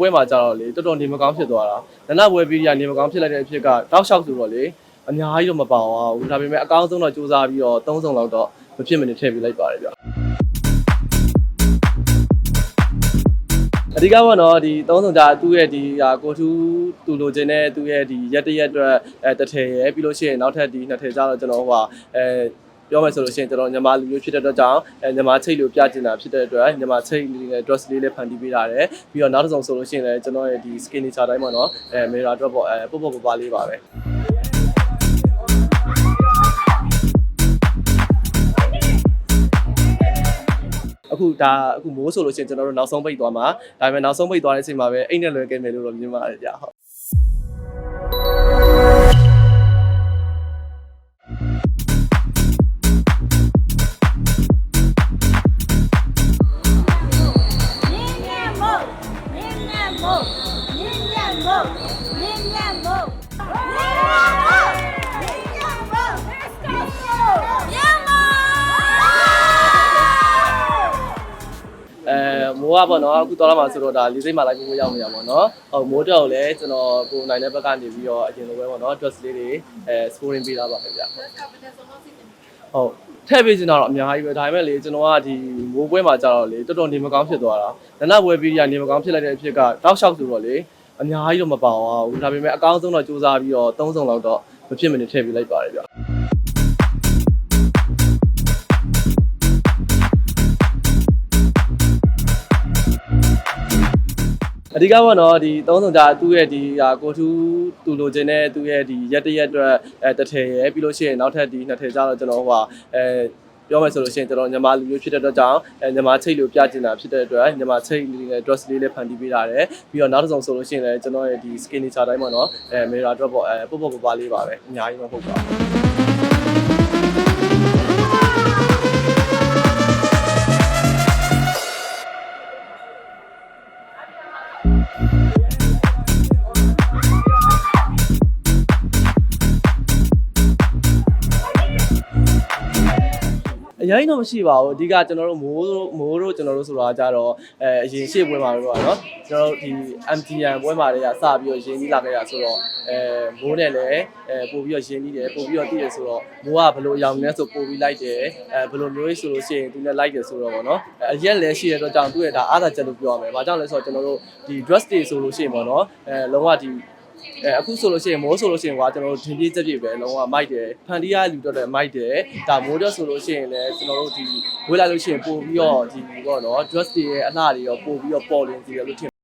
ပွဲမှာကြတော့လေတော်တော်နေမကောင်းဖြစ်သွားတာနနပွဲပြီးရနေမကောင်းဖြစ်လိုက်တဲ့အဖြစ်ကတောက်လျှောက်ဆိုတော့လေအများကြီးတော့မပါအောင်ဘူးဒါပေမဲ့အကောင်းဆုံးတော့စူးစမ်းပြီးတော့သုံးစုံလောက်တော့မဖြစ်မနေထည့်ပေးလိုက်ပါတယ်ဗျအဓိကကတော့ဒီသုံးစုံကြသူ့ရဲ့ဒီဟာကိုထူးတူလိုချင်တဲ့သူ့ရဲ့ဒီရက်တရက်အတွက်အဲတစ်ထည်ရယ်ပြီးလို့ရှိရင်နောက်ထပ်ဒီနှစ်ထည်ကြတော့ကျွန်တော်ဟိုဟာအဲ ပြောမယ်ဆိုလို့ရှိရင်ကျွန်တော်ညီမလူမျိုးဖြစ်တဲ့အတွက်ကြောင့်အဲညီမချိတ်လို့ပြကျင်တာဖြစ်တဲ့အတွက်ညီမချိတ်လေးနဲ့ dress လေးလည်းဖန်တီးပေးတာတယ်ပြီးတော့နောက်တစ်စုံဆိုလို့ရှိရင်လည်းကျွန်တော်ရဲ့ဒီ skinny ချာတိုင်းပေါ့နော်အဲ mirror drop ပေါ့အဲပုတ်ပုတ်ပပလေးပါပဲအခုဒါအခုမိုးဆိုလို့ရှိရင်ကျွန်တော်တို့နောက်ဆုံးပိတ်သွားမှာဒါပေမဲ့နောက်ဆုံးပိတ်သွားတဲ့အချိန်မှာပဲအိတ်နဲ့လွယ်ခဲ့မယ်လို့တော့မြင်ပါတယ်ကြာဟုတ် ကပေါ့နော်အခုတော်လာမှာဆိုတော့ဒါလေးစိတ်မှလိုက်ဖို့ရောက်နေရပါတော့ဟုတ်မိုးတော့လည်းကျွန်တော်ကိုနိုင်တဲ့ဘက်ကနေပြီးတော့အရင်လိုပဲပေါ့နော် dress လေးတွေအဲ scoring ပေးထားပါခင်ဗျဟုတ်ထည့်ပေးချင်တာတော့အများကြီးပဲဒါပေမဲ့လေကျွန်တော်ကဒီမိုးပွဲမှာကြာတော့လေတော်တော်နေမကောင်းဖြစ်သွားတာနနပွဲပြီးရနေမကောင်းဖြစ်လိုက်တဲ့အဖြစ်ကတောက်လျှောက်ဆိုတော့လေအများကြီးတော့မပါအောင်ဘူးဒါပေမဲ့အကောင်းဆုံးတော့စူးစမ်းပြီးတော့သုံးစုံလောက်တော့မဖြစ်မနေထည့်ပေးလိုက်ပါတယ်ဗျ အဓိကကတော့ဒီသုံးစုံကြသူ့ရဲ့ဒီဟာကိုထူးတူလိုချင်တဲ့သူ့ရဲ့ဒီရက်တရက်အတွက်အဲတစ်ထည်ရယ်ပြီးလို့ရှိရင်နောက်ထပ်ဒီနှစ်ထည်ကြတော့ကျွန်တော်ဟိုဟာအဲပြောမယ်ဆိုလို့ရှိရင်ကျွန်တော်ညီမလူမျိုးဖြစ်တဲ့အတွက်ကြောင့်အဲညီမချိတ်လို့ပြကျင်တာဖြစ်တဲ့အတွက်ညီမချိတ်လေးနဲ့ dress လေးလည်းဖန်တီးပေးတာတယ်ပြီးတော့နောက်တစ်စုံဆိုလို့ရှိရင်လည်းကျွန်တော်ရဲ့ဒီ skinny ချာတိုင်းပေါ့နော်အဲ mirror drop ပေါ့အဲပုတ်ပုတ်ပပလေးပါပဲအများကြီးမဟုတ်ပါဘူး အရင်တော့မရှိပါဘူးအဓိကကျွန်တော်တို့မိုးတို့မိုးတို့ကျွန်တော်တို့ဆိုတာကြတော့အဲအရင်ရှေ့ပွဲမှာပဲပေါ့နော်ကျွန်တော်တို့ဒီ MTN ပွဲမှာတွေကစပြီးတော့ရင်းပြီးလာခဲ့တာဆိုတော့အဲမိုးနဲ့လည်းအဲပို့ပြီးတော့ရင်းပြီးတယ်ပို့ပြီးတော့တည်တယ်ဆိုတော့မိုးကဘယ်လိုအရောင်လဲဆိုပို့ပြီးလိုက်တယ်အဲဘယ်လိုမျိုးဆိုလို့ရှိရင်သူနဲ့လိုက်တယ်ဆိုတော့ပေါ့နော်အရက်လည်းရှိရတော့ကြောင့်သူ့ရဲ့ဒါအားသာချက်လို့ပြောရမယ်။ဘာကြောင့်လဲဆိုတော့ကျွန်တော်တို့ဒီ dress day ဆိုလို့ရှိရင်ပေါ့နော်အဲလုံးဝဒီ အဲအခုဆိုလို့ရှိရင်မိုးဆိုလို့ရှိရင်ကွာကျွန်တော်တို့ထင်ပြေးချက်ပြေပဲလုံးဝမိုက်တယ်ဖန်တီးရလူတော့တယ်မိုက်တယ်ဒါမိုးတော့ဆိုလို့ရှိရင်လည်းကျွန်တော်တို့ဒီဝေးလိုက်လို့ရှိရင်ပို့ပြီးတော့ဒီပေါ့နော် dress တွေရဲ့အလှတွေရောပို့ပြီးတော့ပေါ်လင်းစီတယ်လို့ထင်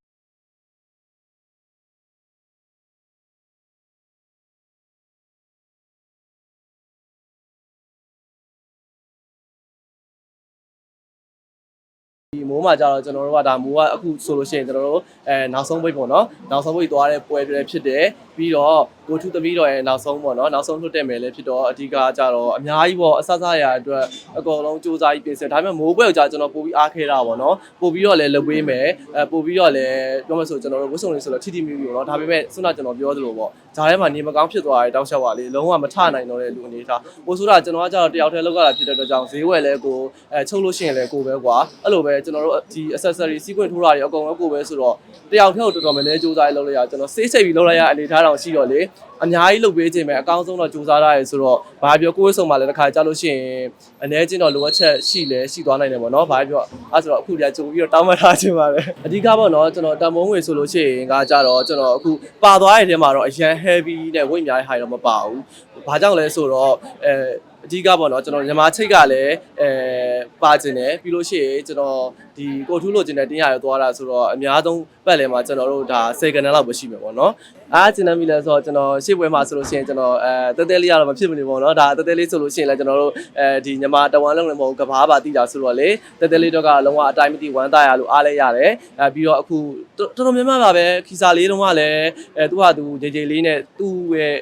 ဒီမိုးမှာကြတော့ကျွန်တော်တို့ကဒါမိုးကအခုဆိုလို့ရှိရင်ကျွန်တော်တို့အဲနောက်ဆုံးပိတ်ပေါ့နော်နောက်ဆုံးပိတ်သွားတဲ့ပွဲတွေဖြစ်တယ်ပြီးတော့ကိုထုသမီးတော်ရဲ့နောက်ဆုံးပေါ့နော်နောက်ဆုံးလွတ်တဲ့မယ်လည်းဖြစ်တော့အဓိကကြတော့အများကြီးပေါ့အဆဆရအတွက်အကုန်လုံးစူးစမ်းပြီးပြင်ဆင်ဒါပေမဲ့မိုးပွဲကိုကြာကျွန်တော်ပို့ပြီးအားခဲတာပေါ့နော်ပို့ပြီးတော့လည်းလုပ်ပေးမယ်အဲပို့ပြီးတော့လည်းပြောမှဆိုကျွန်တော်တို့ဝတ်စုံလေးဆိုတော့ထိထိမိမိပေါ့နော်ဒါပေမဲ့ခုနကျွန်တော်ပြောသလိုပေါ့ဂျာထဲမှာနေမကောင်းဖြစ်သွားတဲ့တောက်လျှောက်ပါလေလုံးဝမထနိုင်တော့တဲ့လူအနေထားပို့ဆိုတာကျွန်တော်ကကြတော့တယောက်တည်းလောက်ရတာဖြစ်တဲ့အတွက်ကြောင့်ဈေးဝယ်လဲကိုအဲချုပ်လို့ရှိရင်လဲကိုပဲကွာအဲ့လိုပဲကျွန်တော်တို့ဒီ accessory sequence ထိုးတာတွေအကုန်လုံးကိုပဲဆိုတော့တယောက်တည်းကိုတော်တော်များများစူးစမ်းလုပ်လိုက်ရကျွန်တော်စေးစိတ်ပြီးလုပ်လိုက်ရအနေထားတောင်ရှိတော့လေအများကြီးလုပ်ပေးခြင်းပဲအကောင်းဆုံးတော့စူးစမ်းရတယ်ဆိုတော့ဘာပြောကိုယ်ဆုံးမှလည်းတစ်ခါကြားလို့ရှိရင်အ ਨੇ ချင်းတော့လိုအပ်ချက်ရှိလဲရှိသွားနိုင်တယ်ပေါ့နော်ဘာပြောအဲဆိုတော့အခုကြာကြုံပြီးတော့တောင်းမှထားခြင်းပါပဲအဓိကပေါ့နော်ကျွန်တော်တမုံငွေဆိုလို့ရှိရင်ကကြတော့ကျွန်တော်အခုပါသွားတဲ့ထဲမှာတော့အရန် heavy နဲ့ဝိတ်များတဲ့ high တော့မပါဘူးဘာကြောင့်လဲဆိုတော့အဲ အဓိကပေါ့နော်ကျွန်တော်ညီမချိတ်ကလည်းအဲပါခြင်းတယ်ပြီးလို့ရှိရင်ကျွန်တော်ဒီကိုထူးလို့ခြင်းတဲ့တင်းရရသွားတာဆိုတော့အများဆုံးပတ်လဲမှာကျွန်တော်တို့ဒါ10ကနန်းလောက်ပဲရှိမယ်ပေါ့နော်အားကျင်နေပြီလဲဆိုတော့ကျွန်တော်ရှေ့ပွဲမှာဆိုလို့ရှိရင်ကျွန်တော်အဲတဲတဲလေးရတော့မဖြစ်မနေပေါ့နော်ဒါတဲတဲလေးဆိုလို့ရှိရင်လည်းကျွန်တော်တို့အဲဒီညီမတဝမ်းလုံးလည်းမဟုတ်ကဘာပါတိတာဆိုတော့လေတဲတဲလေးတော့ကလုံးဝအတိုင်းမတိဝမ်းသားရလို့အားလဲရတယ်အဲပြီးတော့အခုတော်တော်များများပါပဲခီစာလေးတုန်းကလည်းအဲသူ့ဟာသူဂျေဂျေလေးနဲ့သူ့ရဲ့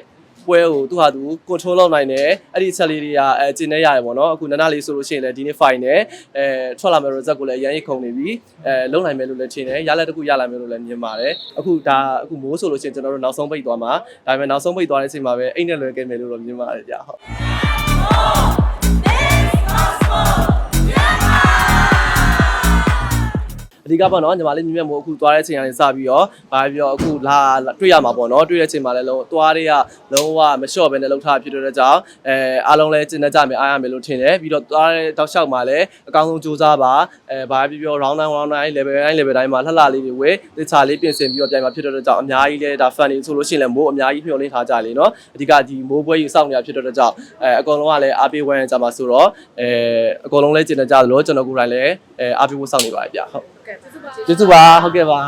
ပွဲကိုသူဟာသူ control လုပ်နိုင်တယ်အဲ့ဒီချက်လေးတွေကအဲကျင်နေရတယ်ပေါ့နော်အခုနနလေးဆိုလို့ရှိရင်လည်းဒီနေ့ fine နဲ့အဲထွက်လာမယ့် result ကိုလည်းရမ်းရိတ်ခုံနေပြီအဲလုံနိုင်မယ်လို့လည်းထင်တယ်ရလက်တစ်ခုရလာမယ်လို့လည်းမြင်ပါတယ်အခုဒါအခုမိုးဆိုလို့ရှိရင်ကျွန်တော်တို့နောက်ဆုံးပိတ်သွားမှာဒါပေမဲ့နောက်ဆုံးပိတ်သွားတဲ့အချိန်မှာပဲအိတ်နဲ့လွယ်ခဲ့မယ်လို့တော့မြင်ပါတယ်ကြာဟုတ် အဓိကကပေါ့နော်ညီမလေးမြင်မြတ်မို့အခုသွားတဲ့အချိန်ကနေစပြီးတော့ဘာပြီးတော့အခုလာတွေ့ရမှာပေါ့နော်တွေ့တဲ့အချိန်မှာလည်းလုံးသွားတွေကလုံးဝမလျှော့ဘဲနဲ့လှုပ်ထားဖြစ်တဲ့ကြောင့်အဲအားလုံးလည်းကျင့်တတ်ကြမယ်အားရမယ်လို့ထင်တယ်ပြီးတော့သွားတဲ့တောက်လျှောက်မှာလည်းအကောင်းဆုံးစူးစမ်းပါအဲဘာပြီးပြော round down round down level တိုင်း level တိုင်းမှာလှလှလေးတွေဝေးတခြားလေးပြင်ဆင်ပြီးတော့ပြန်มาဖြစ်တဲ့ကြောင့်အများကြီးလည်းဒါ fan တွေဆိုလို့ရှိရင်လည်းမိုးအများကြီးမျှော်လင့်ထားကြလေနော်အဓိကဒီမိုးပွဲကြီးစောင့်နေတာဖြစ်တဲ့ကြောင့်အဲအကုန်လုံးကလည်းအားပေးဝမ်းရကြမှာဆိုတော့အဲအကုန်လုံးလည်းကျင့်တတ်ကြသလိုကျွန်တော်ကိုယ်တိုင်လည်းအဲအားပေးဖို့စောင့်နေပါတယ်ဗျဟုတ်ကဲကျေးဇူးပါကျေးဇူးပါဟုတ်ကဲ့ပါ